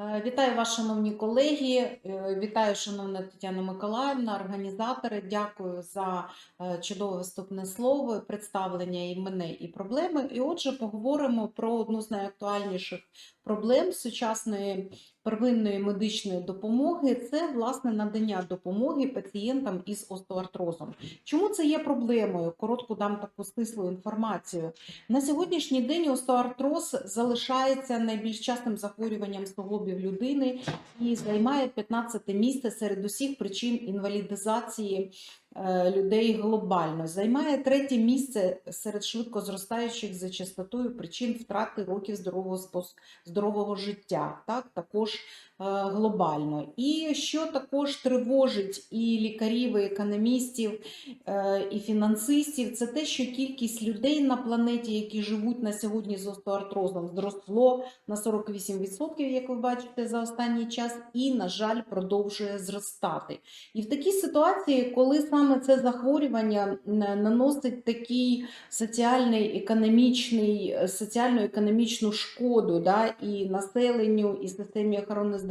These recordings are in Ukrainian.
Е, Вітаю вас, шановні колеги. Е, Вітаю, шановна Тетяна Миколаївна, організатори. Дякую за е, чудове вступне слово, представлення і мене, і проблеми. І отже, поговоримо про одну з найактуальніших проблем сучасної первинної медичної допомоги. Це власне надання допомоги пацієнтам із остеоартрозом. Чому це є проблемою? Коротко дам таку стислу інформацію. На сьогоднішній день остеоартроз залишається найбільш частим захворюванням суглобів людини і займає 15 місце серед усіх причин інвалідизації людей глобально. Займає третє місце серед швидко зростаючих за частотою причин втрати років здорового здорового життя. Так, також е, глобально. І що також тривожить і лікарів, і економістів, е, і фінансистів, це те, що кількість людей на планеті, які живуть на сьогодні з остеоартрозом, зросло на 48%, як ви бачите, за останній час, і, на жаль, продовжує зростати. І в такій ситуації, коли саме це захворювання наносить такий соціальний, економічний, е, соціально-економічну шкоду да, і населенню, і системі охорони здоров'я,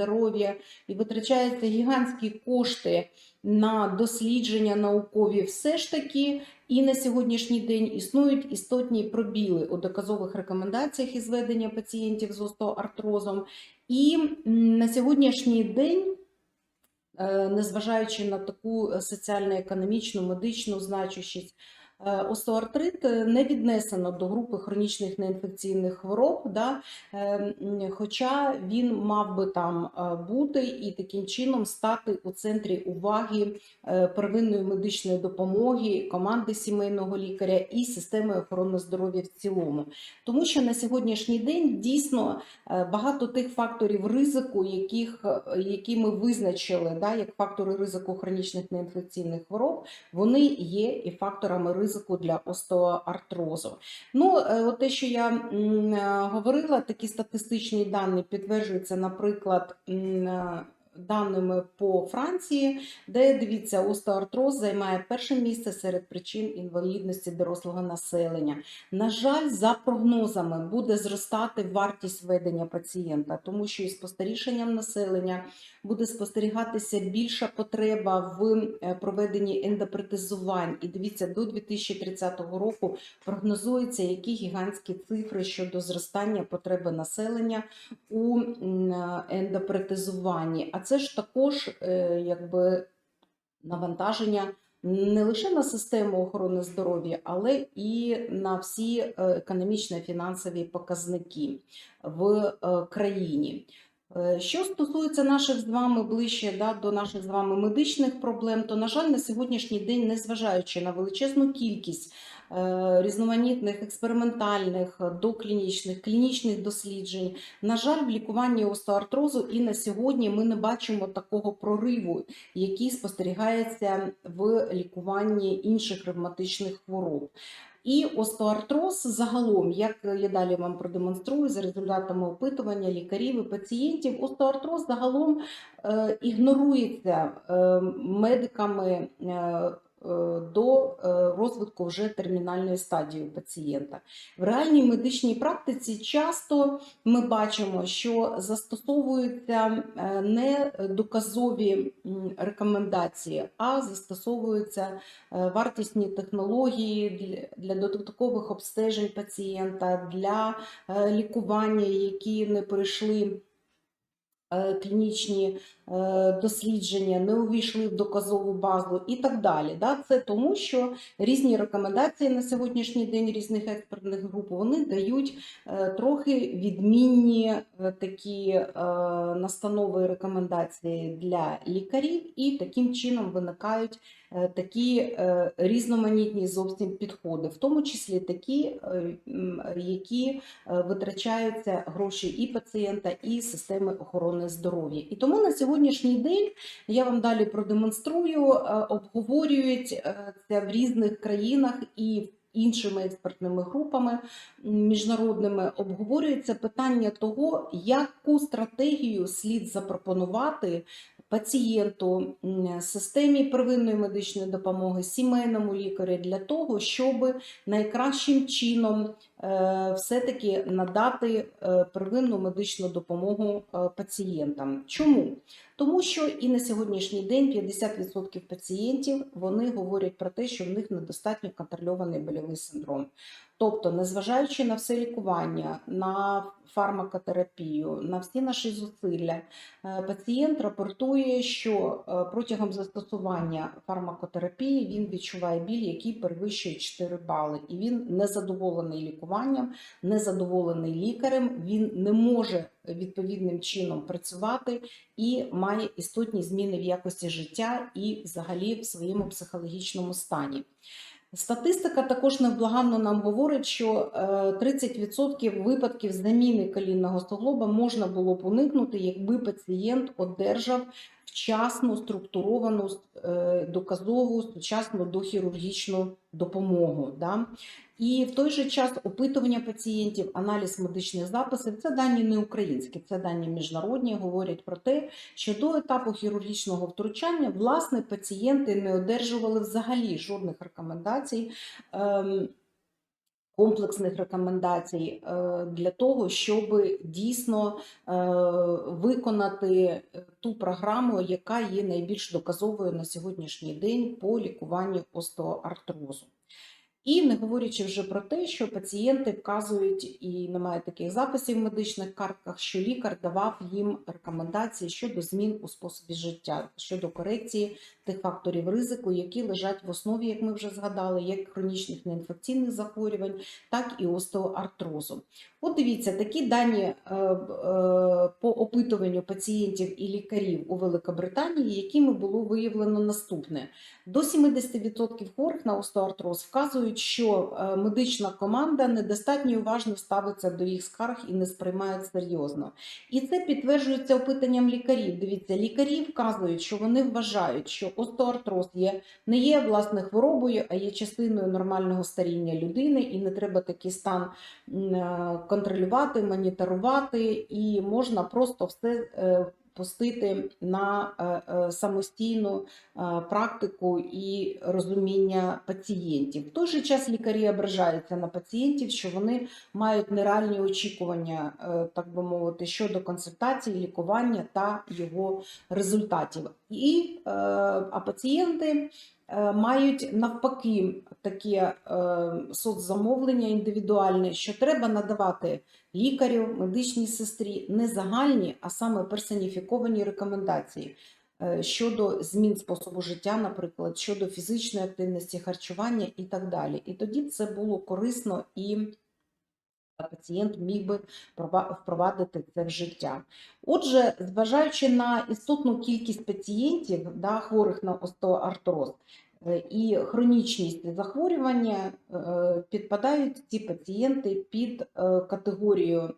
і витрачаються гігантські кошти на дослідження наукові, все ж таки і на сьогоднішній день існують істотні пробіли у доказових рекомендаціях із ведення пацієнтів з остеоартрозом. І на сьогоднішній день, е, незважаючи на таку соціально-економічну, медичну значущість, остеоартрит е, не віднесено до групи хронічних неінфекційних хвороб, да, е, хоча він мав би там е, бути і таким чином стати у центрі уваги е, первинної медичної допомоги, команди сімейного лікаря і системи охорони здоров'я в цілому. Тому що на сьогоднішній день дійсно е, багато тих факторів ризику, яких, е, які ми визначили, да, як фактори ризику хронічних неінфекційних хвороб, вони є і факторами ризику для остеоартрозу. Ну, е, от те, що я е, говорила, такі статистичні дані підтверджуються, наприклад, е, даними по Франції, де дивіться, остеоартроз займає перше місце серед причин інвалідності дорослого населення. На жаль, за прогнозами буде зростати вартість ведення пацієнта, тому що із постарішенням населення буде спостерігатися більша потреба в е, проведенні ендопротезувань. І дивіться, до 2030 року прогнозуються які гігантські цифри щодо зростання потреби населення у м, е, ендопротезуванні. А це ж також е, якби навантаження не лише на систему охорони здоров'я, але і на всі е, економічно-фінансові показники в країні. Е, Що стосується наших з вами ближче да, до наших з вами медичних проблем, то, на жаль, на сьогоднішній день, незважаючи на величезну кількість е, різноманітних експериментальних, е, доклінічних, клінічних досліджень, на жаль, в лікуванні остеоартрозу і на сьогодні ми не бачимо такого прориву, який спостерігається в лікуванні інших ревматичних хвороб. І остеоартроз загалом, як я далі вам продемонструю за результатами опитування лікарів і пацієнтів, остеоартроз загалом е, ігнорується е, медиками. Е, До е, розвитку вже термінальної стадії пацієнта. В реальній медичній практиці часто ми бачимо, що застосовуються е, не доказові рекомендації, а застосовуються вартісні технології для, додаткових обстежень пацієнта, для лікування, які не пройшли клінічні дослідження, не увійшли в доказову базу і так далі. Да? Це тому, що різні рекомендації на сьогоднішній день різних експертних груп вони дають е, трохи відмінні е, такі е, настанови і рекомендації для лікарів, і таким чином виникають е, такі е, різноманітні зовсім підходи, в тому числі такі, е, які е, витрачаються гроші і пацієнта, і системи охорони здоров'я. І тому на сьогоднішній день. Я вам далі продемонструю, е, обговорюють е, це в різних країнах і іншими експертними групами міжнародними. Обговорюється питання того, яку стратегію слід запропонувати пацієнту, системі первинної медичної допомоги, сімейному лікарю для того, щоб найкращим чином все-таки надати е, первинну медичну допомогу е, пацієнтам. Чому? Тому що і на сьогоднішній день 50% пацієнтів вони говорять про те, що в них недостатньо контрольований больовий синдром. Тобто, незважаючи на все лікування, на фармакотерапію, на всі наші зусилля, е, пацієнт рапортує, що е, протягом застосування фармакотерапії він відчуває біль, який перевищує 4 бали, і він незадоволений лікуванням, незадоволений лікарем, він не може відповідним чином працювати і має істотні зміни в якості життя і взагалі в своєму психологічному стані. Статистика також невблаганно нам говорить, що е, 30% випадків заміни колінного суглоба можна було б уникнути, якби пацієнт одержав вчасну структуровану е, доказову сучасну дохірургічну допомогу. Да? І в той же час опитування пацієнтів, аналіз медичних записів це дані не українські, це дані міжнародні, говорять про те, що до етапу хірургічного втручання власне пацієнти не одержували взагалі жодних рекомендацій. ем, Комплексних рекомендацій е, для того, щоб дійсно е, виконати е, ту програму, яка є найбільш доказовою на сьогоднішній день по лікуванню остеоартрозу. І не говорячи вже про те, що пацієнти вказують, і немає таких записів в медичних картках, що лікар давав їм рекомендації щодо змін у способі життя, щодо корекції тих факторів ризику, які лежать в основі, як ми вже згадали, як хронічних неінфекційних захворювань, так і остеоартрозу. От дивіться, такі дані е, е, по опитуванню пацієнтів і лікарів у Великобританії, якими було виявлено наступне: до 70% хворих на остеоартроз вказують, що е, медична команда недостатньо уважно ставиться до їх скарг і не сприймають серйозно. І це підтверджується опитанням лікарів. Дивіться, лікарі вказують, що вони вважають, що остеоартроз є не є власне хворобою, а є частиною нормального старіння людини, і не треба такий стан е, контролювати, моніторувати, і можна просто все е, пустити на е, е, самостійну е, практику і розуміння пацієнтів. В той же час лікарі ображаються на пацієнтів, що вони мають нереальні очікування, так би мовити, щодо консультації, лікування та його результатів. І, е, а пацієнти е, мають навпаки таке е, соцзамовлення індивідуальне, що треба надавати лікарю, медичній сестрі не загальні, а саме персоніфіковані рекомендації щодо змін способу життя, наприклад, щодо фізичної активності, харчування і так далі. І тоді це було корисно і пацієнт міг би впровадити це в життя. Отже, зважаючи на істотну кількість пацієнтів, да, хворих на остеоартроз, е, і хронічність захворювання е, підпадають ці пацієнти під е, категорію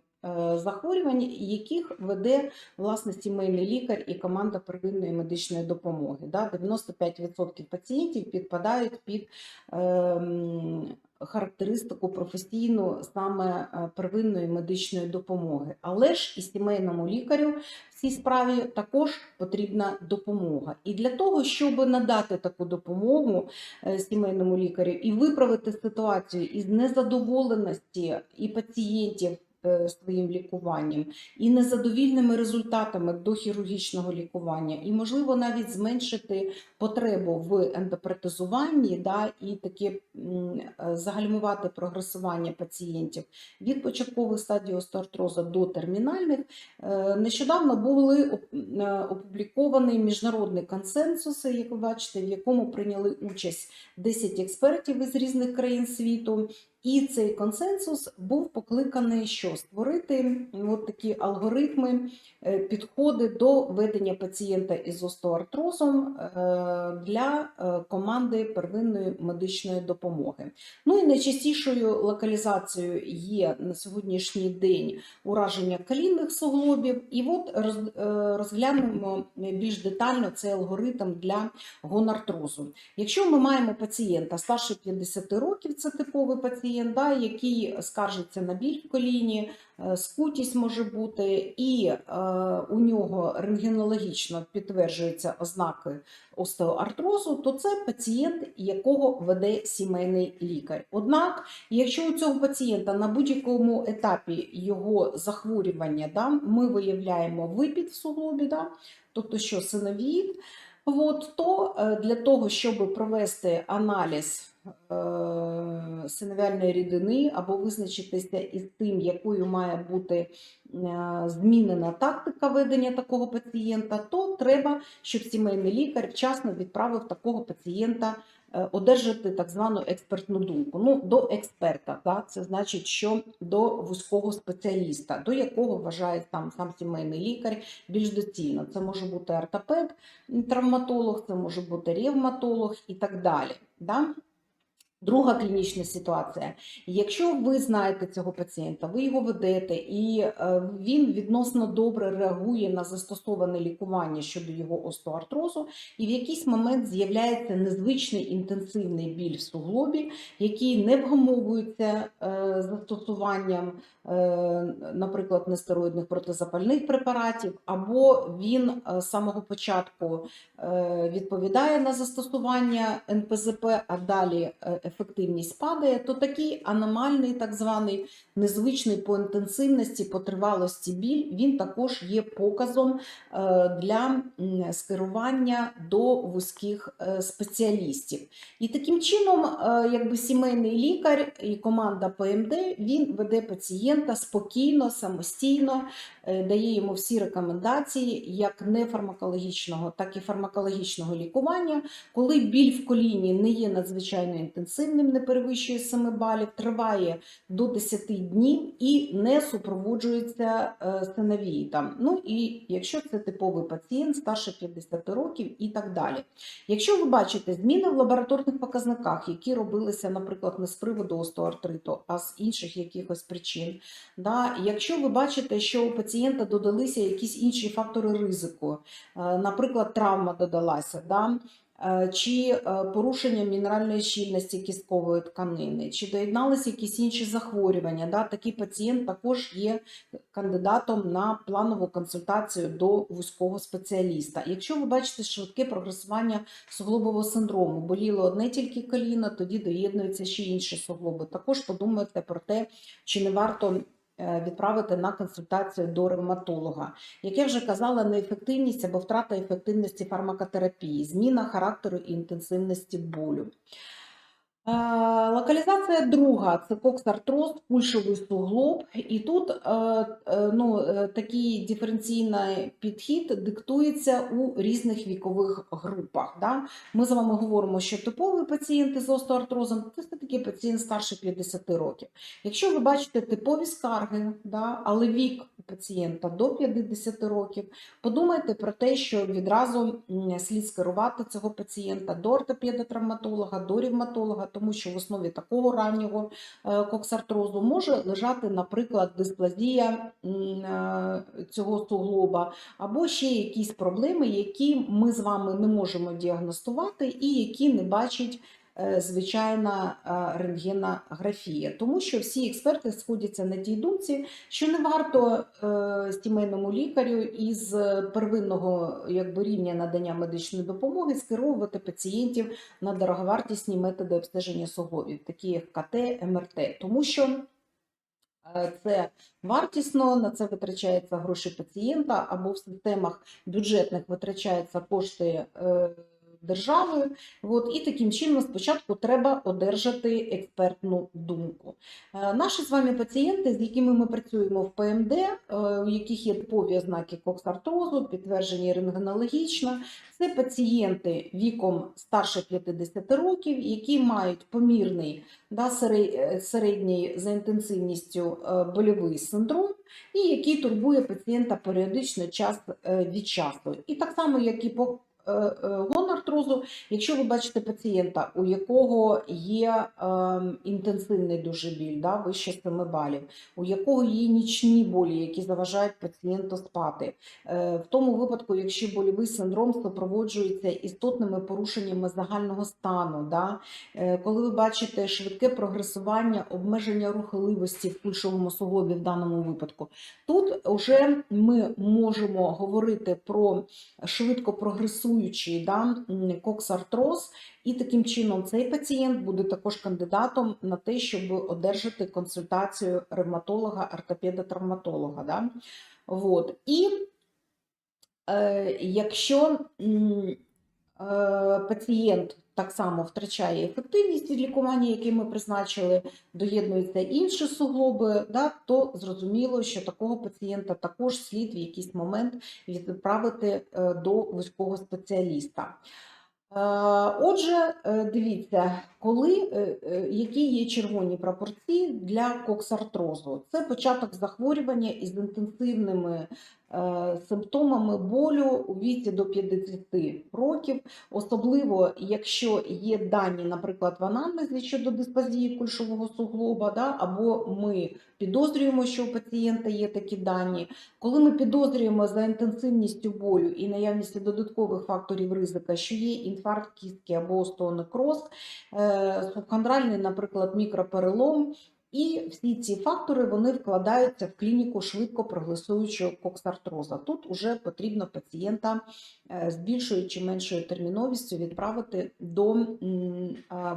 захворювань, яких веде власне сімейний лікар і команда первинної медичної допомоги. Да? 95% пацієнтів підпадають під ем, характеристику професійну саме е, первинної медичної допомоги. Але ж і сімейному лікарю в цій справі також потрібна допомога. І для того, щоб надати таку допомогу е, сімейному лікарю і виправити ситуацію із незадоволеності і пацієнтів. Е, Своїм лікуванням і незадовільними результатами до хірургічного лікування, і можливо навіть зменшити потребу в ендопротезуванні, да, і таки м, е, загальмувати прогресування пацієнтів від початкових стадій остеоартрозу до термінальних. Е, Нещодавно були оп- е, опубліковані міжнародні консенсуси, як ви бачите, в якому прийняли участь 10 експертів із різних країн світу. І цей консенсус був покликаний, що створити от такі алгоритми, е, підходи до ведення пацієнта із остеоартрозом е, для е, команди первинної медичної допомоги. Ну і найчастішою локалізацією є на сьогоднішній день ураження колінних суглобів. І от розглянемо більш детально цей алгоритм для гонартрозу. Якщо ми маємо пацієнта старше 50 років, це типовий пацієнт. Пацієнт, да, який скаржиться на біль в коліні, е, скутість може бути, і е, у нього рентгенологічно підтверджуються ознаки остеоартрозу, то це пацієнт, якого веде сімейний лікар. Однак, якщо у цього пацієнта на будь-якому етапі його захворювання да, ми виявляємо випід в суглобі, да, тобто що синовіїд, от, то е, для того, щоб провести аналіз синовіальної рідини або визначитися із тим, якою має бути е, змінена тактика ведення такого пацієнта, то треба, щоб сімейний лікар вчасно відправив такого пацієнта е, одержати так звану експертну думку. Ну, до експерта, да? це значить, що до вузького спеціаліста, до якого вважає там сам сімейний лікар більш доцільно. Це може бути ортопед, травматолог, це може бути ревматолог і так далі. Да? Друга клінічна ситуація. Якщо ви знаєте цього пацієнта, ви його ведете, і е, він відносно добре реагує на застосоване лікування щодо його остеоартрозу, і в якийсь момент з'являється незвичний інтенсивний біль в суглобі, який не вгамовується е, застосуванням, е, наприклад, нестероїдних протизапальних препаратів, або він з самого початку відповідає на застосування НПЗП, а далі ефективність падає, то такий аномальний, так званий незвичний по інтенсивності, по тривалості біль, він також є показом е, для скерування до вузьких е, спеціалістів. І таким чином, е, якби сімейний лікар і команда ПМД він веде пацієнта спокійно, самостійно, дає йому всі рекомендації як нефармакологічного, так і фармакологічного лікування. Коли біль в коліні не є надзвичайно інтенсивним, не перевищує 7 балів, триває до 10 днів і не супроводжується е, синовіїтом. Ну і якщо це типовий пацієнт старше 50 років і так далі. Якщо ви бачите зміни в лабораторних показниках, які робилися, наприклад, не з приводу остеоартриту, а з інших якихось причин, да, якщо ви бачите, що у пацієнта додалися якісь інші фактори ризику, е, наприклад, травма додалася, да, чи е, порушення мінеральної щільності кісткової тканини, чи доєдналися якісь інші захворювання, да, такий пацієнт також є кандидатом на планову консультацію до вузького спеціаліста. Якщо ви бачите швидке прогресування суглобового синдрому, боліло одне тільки коліно, тоді доєднуються ще інші суглоби. Також подумайте про те, чи не варто е, відправити на консультацію до ревматолога. Як я вже казала, неефективність або втрата ефективності фармакотерапії, зміна характеру і інтенсивності болю. Е, Локалізація друга це коксартроз, пульшовий суглоб. І тут е, е, ну, такий диференційний підхід диктується у різних вікових групах. Да? Ми з вами говоримо, що типові пацієнти з остеоартрозом це все-таки пацієнт старше 50 років. Якщо ви бачите типові скарги, да, але вік пацієнта до 50 років, подумайте про те, що відразу слід скерувати цього пацієнта до ортопеда-травматолога, до ревматолога, тому що в основі такого раннього е, коксартрозу може лежати, наприклад, дисплазія е, цього суглоба, або ще якісь проблеми, які ми з вами не можемо діагностувати і які не бачить звичайна е, рентгенографія. Тому що всі експерти сходяться на тій думці, що не варто е, сімейному лікарю із первинного якби, рівня надання медичної допомоги скеровувати пацієнтів на дороговартісні методи обстеження суглобів, такі як КТ, МРТ, тому що е, це вартісно, на це витрачаються гроші пацієнта, або в системах бюджетних витрачаються кошти держави. От, і таким чином спочатку треба одержати експертну думку. Е, Наші з вами пацієнти, з якими ми працюємо в ПМД, е, у яких є типові ознаки коксартрозу, підтверджені рентгенологічно, це пацієнти віком старше 50 років, які мають помірний да, е, середній за інтенсивністю больовий синдром, і який турбує пацієнта періодично час від часу. І так само, як і по гонартрозу, якщо ви бачите пацієнта, у якого є е, інтенсивний дуже біль, да, вище 7 балів, у якого є нічні болі, які заважають пацієнту спати, е, в тому випадку, якщо больовий синдром супроводжується істотними порушеннями загального стану, да, е, коли ви бачите швидке прогресування, обмеження рухливості в кульшовому суглобі в даному випадку, тут вже ми можемо говорити про швидко прогресуючий да, коксартроз, і таким чином цей пацієнт буде також кандидатом на те, щоб одержати консультацію ревматолога, ортопеда, травматолога. Да? Вот. І е, якщо е, пацієнт так само втрачає ефективність лікування, яке ми призначили, доєднуються інші суглоби, да, то зрозуміло, що такого пацієнта також слід в якийсь момент відправити е, до вузького спеціаліста. Е, Отже, е, дивіться, коли, які є червоні пропорції для коксартрозу. Це початок захворювання із інтенсивними симптомами болю у віці до 50 років, особливо якщо є дані, наприклад, в анамнезі щодо дисплазії кульшового суглоба, да, або ми підозрюємо, що у пацієнта є такі дані. Коли ми підозрюємо за інтенсивністю болю і наявністю додаткових факторів ризика, що є інфаркт кістки або остеонекроз, е, субхондральний, наприклад, мікроперелом, і всі ці фактори вони вкладаються в клініку швидко прогресуючого коксартроза. Тут уже потрібно пацієнта е, з більшою чи меншою терміновістю відправити до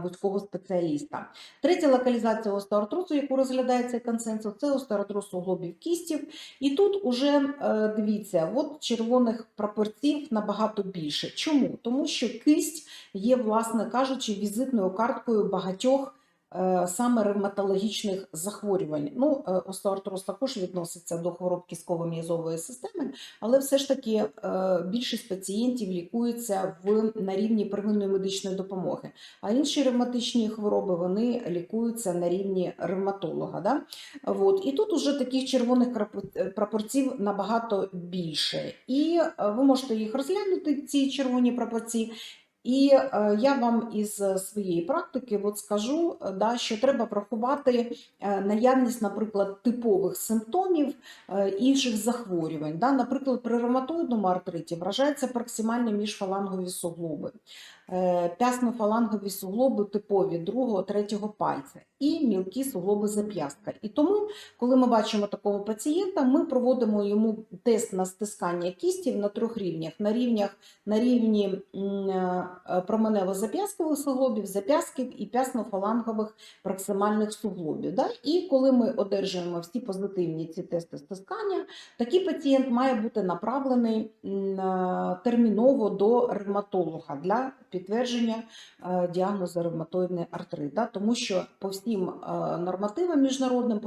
вузького спеціаліста. Третя локалізація остеоартрозу, яку розглядає цей консенсус, це остеоартроз суглобів кістів. І тут уже е, дивіться, от червоних прапорців набагато більше. Чому? Тому що кисть є, власне кажучи, візитною карткою багатьох саме ревматологічних захворювань. Ну, е, остеоартроз також відноситься до хвороб кістково-м'язової системи, але все ж таки е, більшість пацієнтів лікуються в, на рівні первинної медичної допомоги, а інші ревматичні хвороби вони лікуються на рівні ревматолога. Да? От. І тут уже таких червоних прапорців набагато більше. І е, ви можете їх розглянути, ці червоні прапорці. І е, я вам із е, своєї практики от скажу, е, да, що треба врахувати наявність, наприклад, типових симптомів інших захворювань. Да. Наприклад, при ревматоїдному артриті вражаються проксимальні міжфалангові суглоби, пясно-фалангові суглоби типові другого, третього пальця і мілкі суглоби зап'ястка. І тому, коли ми бачимо такого пацієнта, ми проводимо йому тест на стискання кістів на трьох рівнях: на рівнях на рівні е, променево-зап'ясткових суглобів, зап'ястків і пясно-фалангових проксимальних суглобів. Да? І коли ми одержуємо всі позитивні ці тести стискання, такий пацієнт має бути направлений е, терміново до ревматолога для підтвердження е, діагнозу ревматоїдний артрит. Тому що по всім е, нормативам міжнародним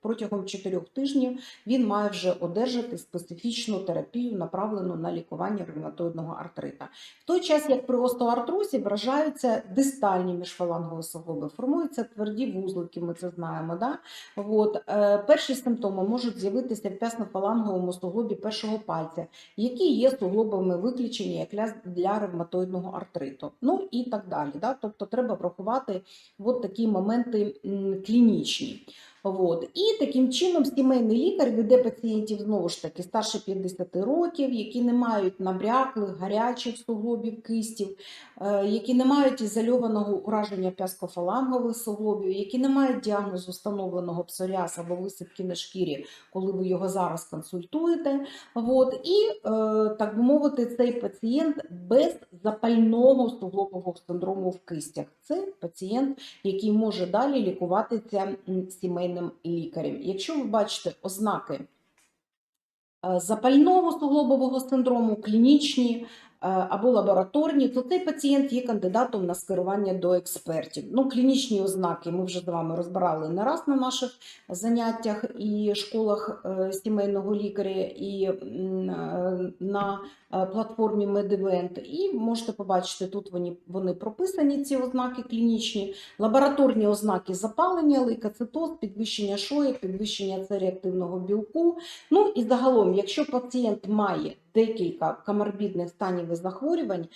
протягом 4 тижнів він має вже одержати специфічну терапію, направлену на лікування ревматоїдного артрита. В той час, як при остеоартрозі вражаються дистальні міжфалангові суглоби, формуються тверді вузлики, ми це знаємо. Е, перші симптоми можуть з'явитися в пясно-фаланговому суглобі першого пальця, які є суглобами виключення для ревматоїдного артриту. Ну і так далі. Да? Тобто треба врахувати от такі моменти клінічні. От. І таким чином сімейний лікар веде пацієнтів знову ж таки старше 50 років, які не мають набряклих, гарячих суглобів кистів, е, які не мають ізольованого ураження пяскофалангових суглобів, які не мають діагнозу встановленого псоріаз або висипки на шкірі, коли ви його зараз консультуєте. От. І, е, так би мовити, цей пацієнт без запального суглобового синдрому в кистях. Це пацієнт, який може далі лікуватися сімейним лікарем. Якщо ви бачите ознаки е, запального суглобового синдрому, клінічні або лабораторні, то цей пацієнт є кандидатом на скерування до експертів. Ну, клінічні ознаки ми вже з вами розбирали не раз на наших заняттях і школах е, сімейного лікаря, і е, на е, платформі MedEvent. І можете побачити, тут вони, вони прописані, ці ознаки клінічні. Лабораторні ознаки запалення, лейкоцитоз, підвищення шоєк, підвищення С-реактивного білку. Ну і загалом, якщо пацієнт має декілька коморбідних станів і захворювань,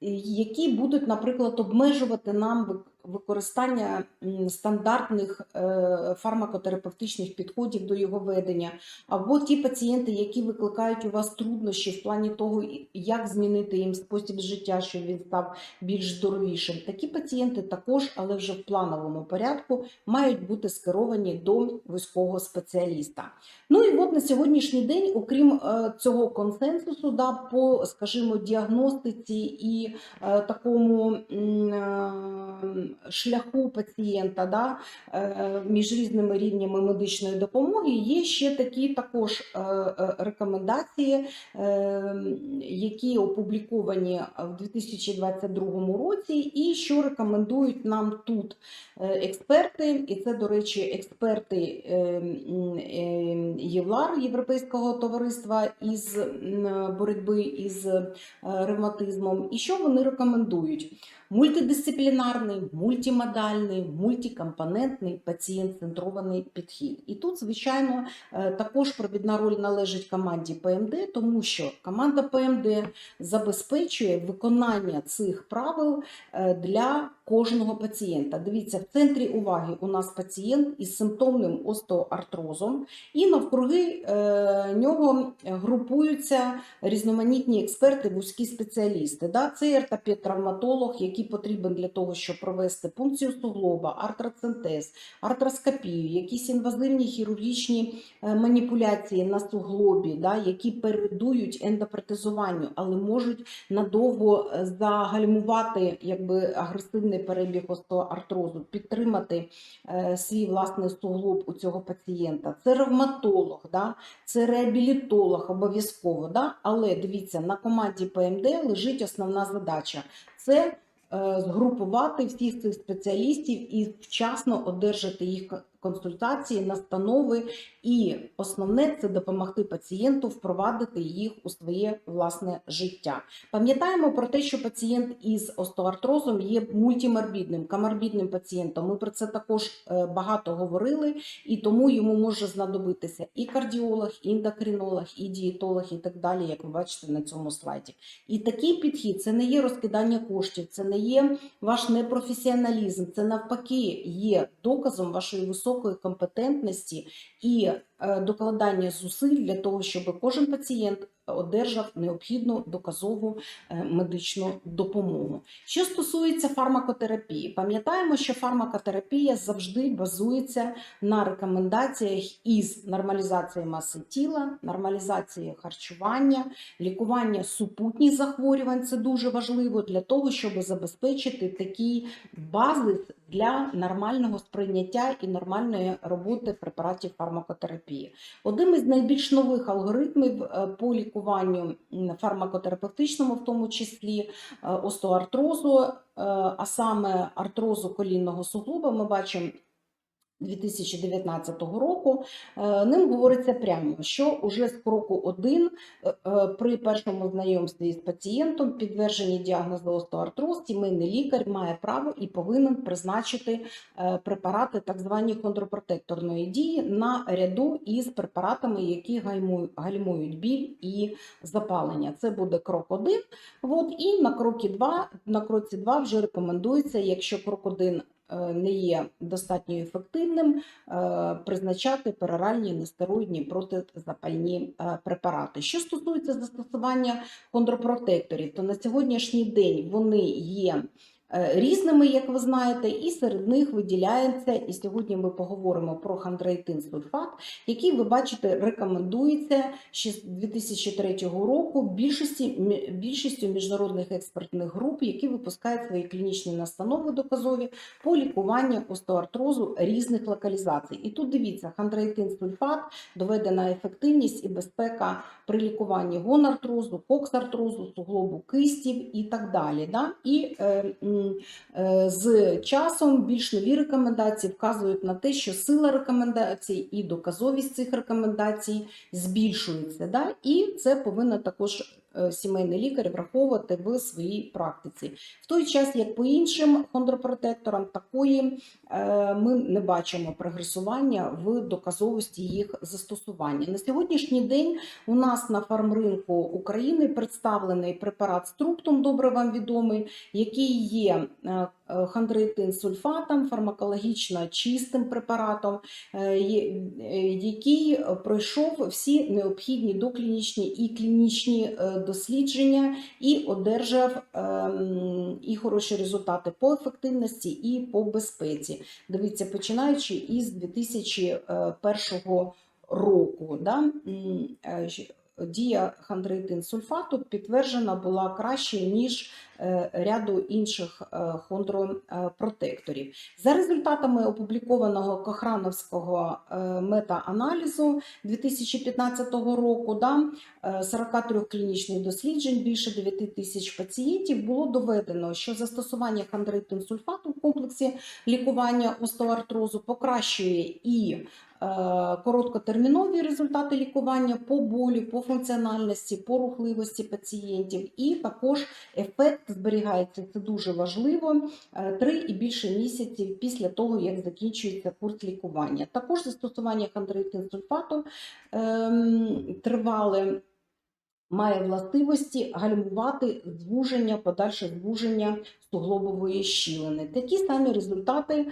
які будуть, наприклад, обмежувати нам використання стандартних е, фармакотерапевтичних підходів до його ведення, або ті пацієнти, які викликають у вас труднощі в плані того, як змінити їм спосіб життя, щоб він став більш здоровішим. Такі пацієнти також, але вже в плановому порядку, мають бути скеровані до вузького спеціаліста. Ну і от на сьогоднішній день, окрім е, цього консенсусу, да, по, скажімо, діагностиці і е, такому шляху пацієнта да, е, між різними рівнями медичної допомоги, є ще такі також е, е, рекомендації, які опубліковані в 2022 році, і що рекомендують нам тут експерти, і це, до речі, експерти ЄВЛАР Європейського товариства із боротьби із ревматизмом. І що вони рекомендують? Мультидисциплінарний, мультимодальний, мультикомпонентний пацієнт-центрований підхід. І тут, звичайно, е, також провідна роль належить команді ПМД, тому що команда ПМД забезпечує виконання цих правил е, для кожного пацієнта. Дивіться, в центрі уваги у нас пацієнт із симптомним остеоартрозом, і навкруги е, нього групуються різноманітні експерти, вузькі спеціалісти. Це ортопед-травматолог, який потрібен для того, щоб провести пункцію суглоба, артроцентез, артроскопію, якісь інвазивні хірургічні е, маніпуляції на суглобі, да? які передують ендопротезуванню, але можуть надовго е, загальмувати якби, агресивний перебіг остеоартрозу, підтримати е, свій власний суглоб у цього пацієнта. Це ревматолог, да? це реабілітолог обов'язково. Да? Але дивіться, на команді ПМД лежить основна задача. Це згрупувати всіх цих спеціалістів і вчасно одержати їх консультації, настанови. І основне це допомогти пацієнту впровадити їх у своє власне життя. Пам'ятаємо про те, що пацієнт із остеоартрозом є мультиморбідним, коморбідним пацієнтом. Ми про це також е, багато говорили, і тому йому може знадобитися і кардіолог, і ендокринолог, і дієтолог, і так далі, як ви бачите на цьому слайді. І такий підхід це не є розкидання коштів, це не є ваш непрофесіоналізм, це навпаки є доказом вашої високої компетентності і е, докладання зусиль для того, щоб кожен пацієнт одержав необхідну доказову е, медичну допомогу. Що стосується фармакотерапії, пам'ятаємо, що фармакотерапія завжди базується на рекомендаціях із нормалізації маси тіла, нормалізації харчування, лікування супутніх захворювань це дуже важливо для того, щоб забезпечити такий базис для нормального сприйняття і нормальної роботи препаратів фармакотерапії. Одним із найбільш нових алгоритмів е, по лікуванню фармакотерапевтичному, в тому числі е, остеоартрозу, е, а саме артрозу колінного суглоба, ми бачимо 2019 року, е, ним говориться прямо, що уже з кроку 1 при першому знайомстві з пацієнтом підтвердженні діагнозу остеоартроз, сімейний лікар має право і повинен призначити е, препарати так звані хондропротекторної дії на ряду із препаратами, які гальмують, біль і запалення. Це буде крок 1. От, і на крокі 2, на кроці 2 вже рекомендується, якщо крок 1 е, не є достатньо ефективним, е, призначати пероральні нестероїдні протизапальні е, препарати. Що стосується застосування хондропротекторів, то на сьогоднішній день вони є е, різними, як ви знаєте, і серед них виділяється, і сьогодні ми поговоримо про хондроїтин сульфат, який, ви бачите, рекомендується ще з 2003 року більшості, більшістю міжнародних експертних груп, які випускають свої клінічні настанови доказові по лікуванню остеоартрозу різних локалізацій. І тут дивіться, хондроїтин сульфат, доведена ефективність і безпека при лікуванні гонартрозу, коксартрозу, суглобу кистів і так далі. Да? І е, е, з часом більш нові рекомендації вказують на те, що сила рекомендацій і доказовість цих рекомендацій збільшується. Да? І це повинно також е, сімейний лікар враховувати в своїй практиці. В той час, як по іншим хондропротекторам, такої е, ми не бачимо прогресування в доказовості їх застосування. На сьогоднішній день у нас на фармринку України представлений препарат Структум, добре вам відомий, який є е, е, хондроїтин сульфатом, фармакологічно чистим препаратом, е, е, який пройшов всі необхідні доклінічні і клінічні е, дослідження і одержав ем, і хороші результати по ефективності і по безпеці. Дивіться, починаючи із 2001 року. Да? Дія хондроїтин сульфату підтверджена була краще, ніж е, ряду інших е, хондропротекторів. За результатами опублікованого Кохрановського е, мета-аналізу 2015 року, да, е, 43 клінічних досліджень, більше 9 тисяч пацієнтів, було доведено, що застосування хондроїтин сульфату в комплексі лікування остеоартрозу покращує і короткотермінові результати лікування по болі, по функціональності, по рухливості пацієнтів, і також ефект зберігається, це дуже важливо, е, три і більше місяців після того, як закінчується курс лікування. Також застосування хондроїтин сульфату ем, тривале має властивості гальмувати звуження, подальше звуження суглобової щілини. Такі самі результати е,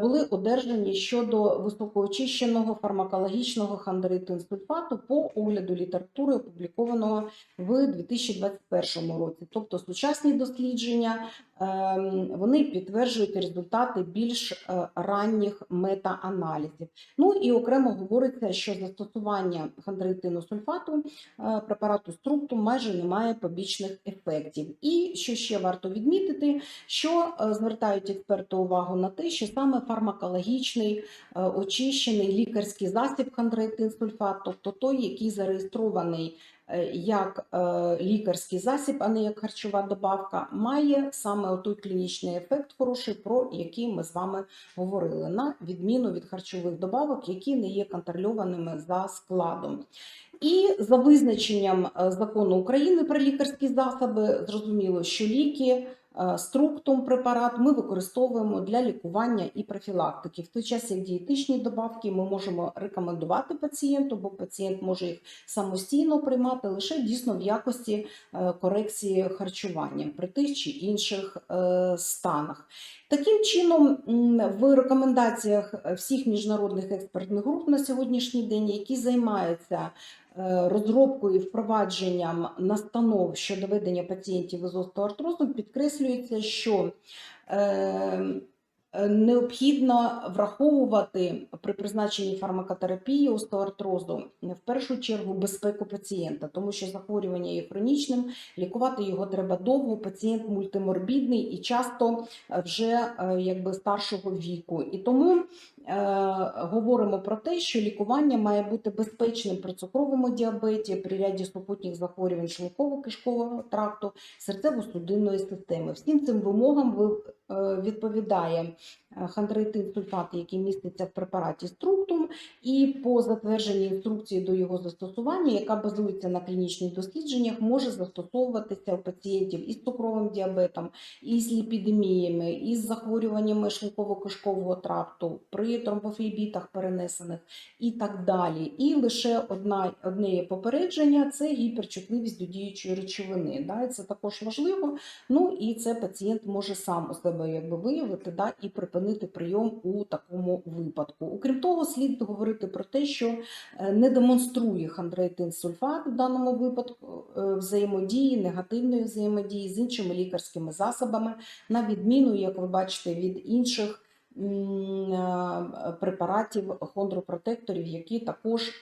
були одержані щодо високоочищеного фармакологічного хондроїтин-сульфату по огляду літератури, опублікованого в 2021 році. Тобто сучасні дослідження ем, вони підтверджують результати більш е, ранніх мета-аналізів. Ну і окремо говориться, що застосування хондроїтину сульфату е, препарату структу майже не має побічних ефектів. І що ще варто відмітити, що е, звертають експерти увагу на те, що саме фармакологічний е, очищений лікарський засіб хондроїтин сульфат, тобто той, який зареєстрований е, як е, лікарський засіб, а не як харчова добавка, має саме той клінічний ефект хороший, про який ми з вами говорили, на відміну від харчових добавок, які не є контрольованими за складом. І за визначенням закону України про лікарські засоби, зрозуміло, що ліки, структум препарат ми використовуємо для лікування і профілактики. В той час, як дієтичні добавки, ми можемо рекомендувати пацієнту, бо пацієнт може їх самостійно приймати лише дійсно в якості е, корекції харчування при тих чи інших е, станах. Таким чином, в рекомендаціях всіх міжнародних експертних груп на сьогоднішній день, які займаються е, розробкою і впровадженням настанов щодо ведення пацієнтів із остеоартрозом, підкреслюється, що е, е, необхідно враховувати при призначенні фармакотерапії остеоартрозу в першу чергу безпеку пацієнта, тому що захворювання є хронічним, лікувати його треба довго. Пацієнт мультиморбідний і часто е, вже е, якби старшого віку. І тому е, говоримо про те, що лікування має бути безпечним при цукровому діабеті, при ряді супутніх захворювань шлунково-кишкового тракту, серцево-судинної системи. Всім цим вимогам ви- е, відповідає е, хондроїтин сульфат, який міститься в препараті структум, і по затвердженій інструкції до його застосування, яка базується на клінічних дослідженнях, може застосовуватися у пацієнтів із цукровим діабетом, із ліпідеміями, із захворюваннями шлунково-кишкового тракту, при тромбофлібітах перенесених і так далі. І лише одна, одне є попередження це гіперчутливість до діючої речовини. Да? Це також важливо. Ну і це пацієнт може сам у себе якби виявити да, і припинити прийом у такому випадку. Окрім того, слід говорити про те, що е, не демонструє сульфат в даному випадку е, взаємодії, негативної взаємодії з іншими лікарськими засобами, на відміну, як ви бачите, від інших препаратів хондропротекторів, які також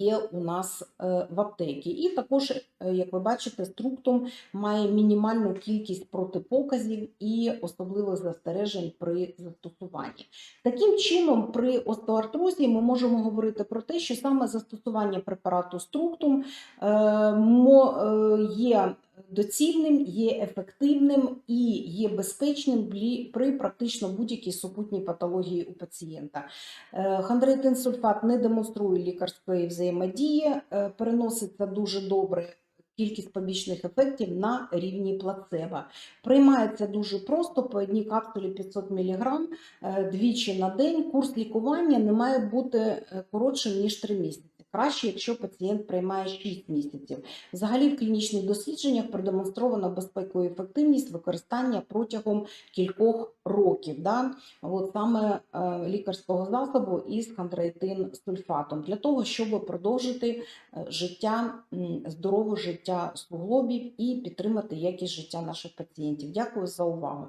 є у нас е, в аптекі. І також, е, як ви бачите, структум має мінімальну кількість протипоказів і особливих застережень при застосуванні. Таким чином, при остеоартрозі ми можемо говорити про те, що саме застосування препарату структум е, е, є доцільним, є ефективним і є безпечним при практично будь-якій супутній патології у пацієнта. Е, Хондроїтинсульфат не демонструє лікарської взаємодії, е, переноситься дуже добре. Кількість побічних ефектів на рівні плацебо. Приймається дуже просто по одній капсулі 500 мг е, двічі на день. Курс лікування не має бути коротшим ніж 3 місяці. Краще, якщо пацієнт приймає 6 місяців. Взагалі в клінічних дослідженнях продемонстровано безпеку і ефективність використання протягом кількох років. Да? От саме е, лікарського засобу із хондроїтин сульфатом для того, щоб продовжити е, життя, здорове життя суглобів і підтримати якість життя наших пацієнтів. Дякую за увагу.